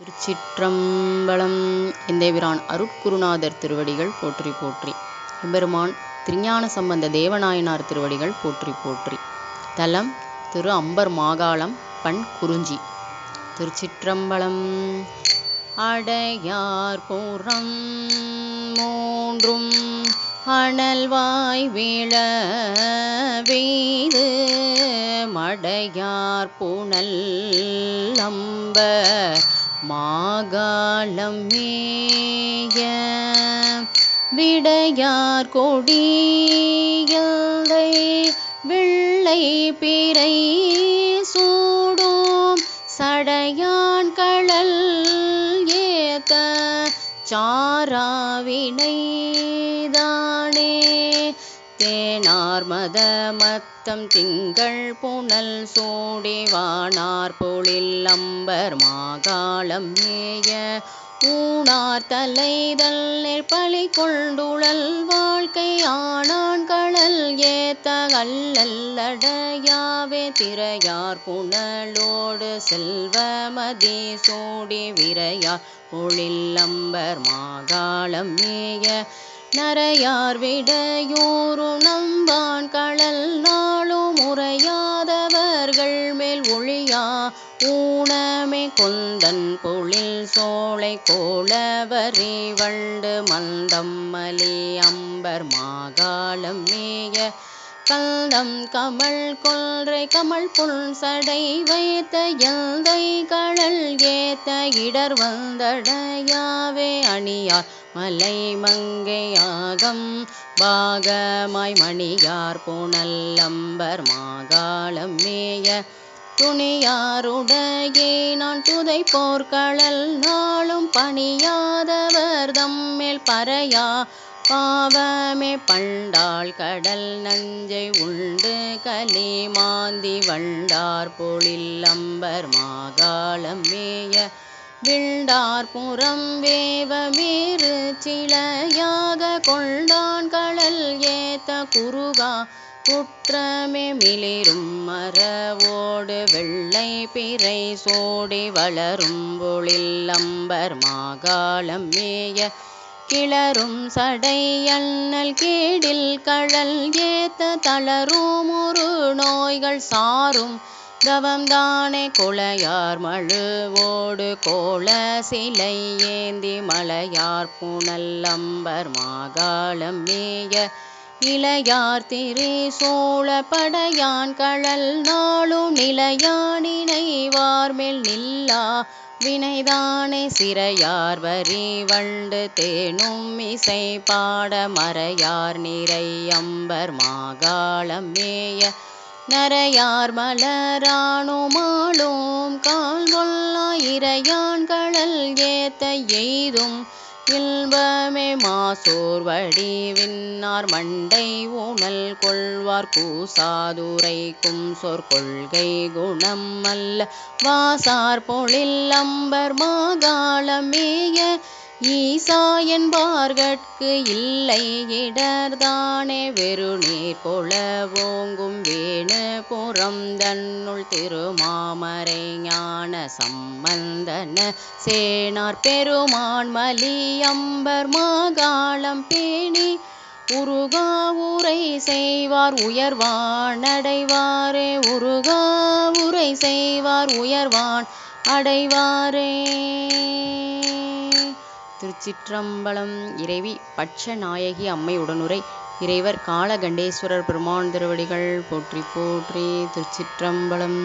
திருச்சிற்றம்பலம். எந்தேபிரான் அருட்குருநாதர் திருவடிகள் போற்றி போற்றி. எம்பெருமான் திருஞான சம்பந்த தேவநாயனார் திருவடிகள் போற்றி போற்றி. தலம் திரு அம்பர் மாகாளம் பண் குறிஞ்சி. திருச்சிற்றம்பலம். அடையார் பூரம் மூன்றும் அனல்வாய் விழ வீது. மடையார் புனல் அம்பர் மாகாளம் மேய விடையார் கொடியலை வெள்ளை பிறை சூடும் சடையான் களல் ஏத்த சாராவினைதானே. தேனார்மத மத்தம் திங்கள் புனல் சூடிவானார் பொழில் அம்பர் மாகாளம் மேய ஊனார் தலைதல் நெற்பழி கொண்டுழல் வாழ்க்கை ஆனான் களல் ஏத்த கல்லல்லடையாவே திரையார் புனலோடு செல்வமதி சூடி விரையார் பொழில் அம்பர் மாகாளம் மேய நரையார் விடையூறு நம்பான் களல் நாளும் உரையாதவர்கள் மேல் ஒழியா ஊனமே கொந்தன் பொழில் சோலை கோளவரி வண்டு மந்தம் மலி அம்பர் மாகாளம் மேய கந்தம் கமல் கொன்றை கமல் புல் சடை வைத்த எந்தை கடல் ஏத்த இடர் வந்தடையாவே அணியார் மலை மங்கையாகம் பாகமாய் மணியார் புனல் அம்பர் மாகாளம் மேய துணியாருடையே நான் துதை போர்க்களல் நாளும் பணியாதவர் தம்மேல் பறையா பாவமே பண்டாள் கடல் நஞ்சை உண்டு கலி மாந்தி வண்டார் பொழில் அம்பர் மாகாளம் மேய விண்டார் புறம் வேவமீறு சிலையாக கொண்டான் கடல் ஏத்த குருகா குற்றமே மிளிரும் மரவோடு வெள்ளை பிறை சோடி வளரும் பொழில் அம்பர் மாகாளம் மேய கிளரும் சடை அண்ணல் கேடில் கழல் ஏத்த தளரும் ஒரு நோய்கள் சாரும். தவம்தானே குளையார் மழுவோடு கோல சிலை ஏந்தி மலையார் புனல் அம்பர் மாகாளம் மேய. இளையார் திரி சோழ படையான் கழல் நாளும் நிலையானினைவார் மேல் நில்லா. வினைதானே சிறையார் வரி வண்டு தேனும் இசை பாட மறையார் நிறை அம்பர் மாகாளம் மேய நரையார் மலரானுமாளும் கால் கொல்லா இறையான் ஏத்த எய்தும் இல்பமே மாசோர் வடிவின்னார் மண்டை ஊனல் கொள்வார் கூசாதுரைக்கும் சொற்கொள்கை குணம் அல்ல. வாசார் பொழில் அம்பர் மாகாளமேய ஈசா என்பார்கட்கு இல்லை இடர்தானே வெறுநீர் போல ஓங்கும் வேணு புறம் தன்னுள் திருமாமரை ஞான சம்பந்தன. சேனார் பெருமான் மலியம்பர் மாகாளம் பேணி உருகாவுரை செய்வார் உயர்வான் அடைவாரே உருகாவுரை செய்வார் உயர்வான் அடைவாரே. திருச்சிற்றம்பலம் இறைவி பட்சநாயகி அம்மை உடனுரை. இறைவர் காலகண்டேஸ்வரர் பெருமான் திருவடிகள் போற்றி போற்றி திருச்சிற்றம்பலம்.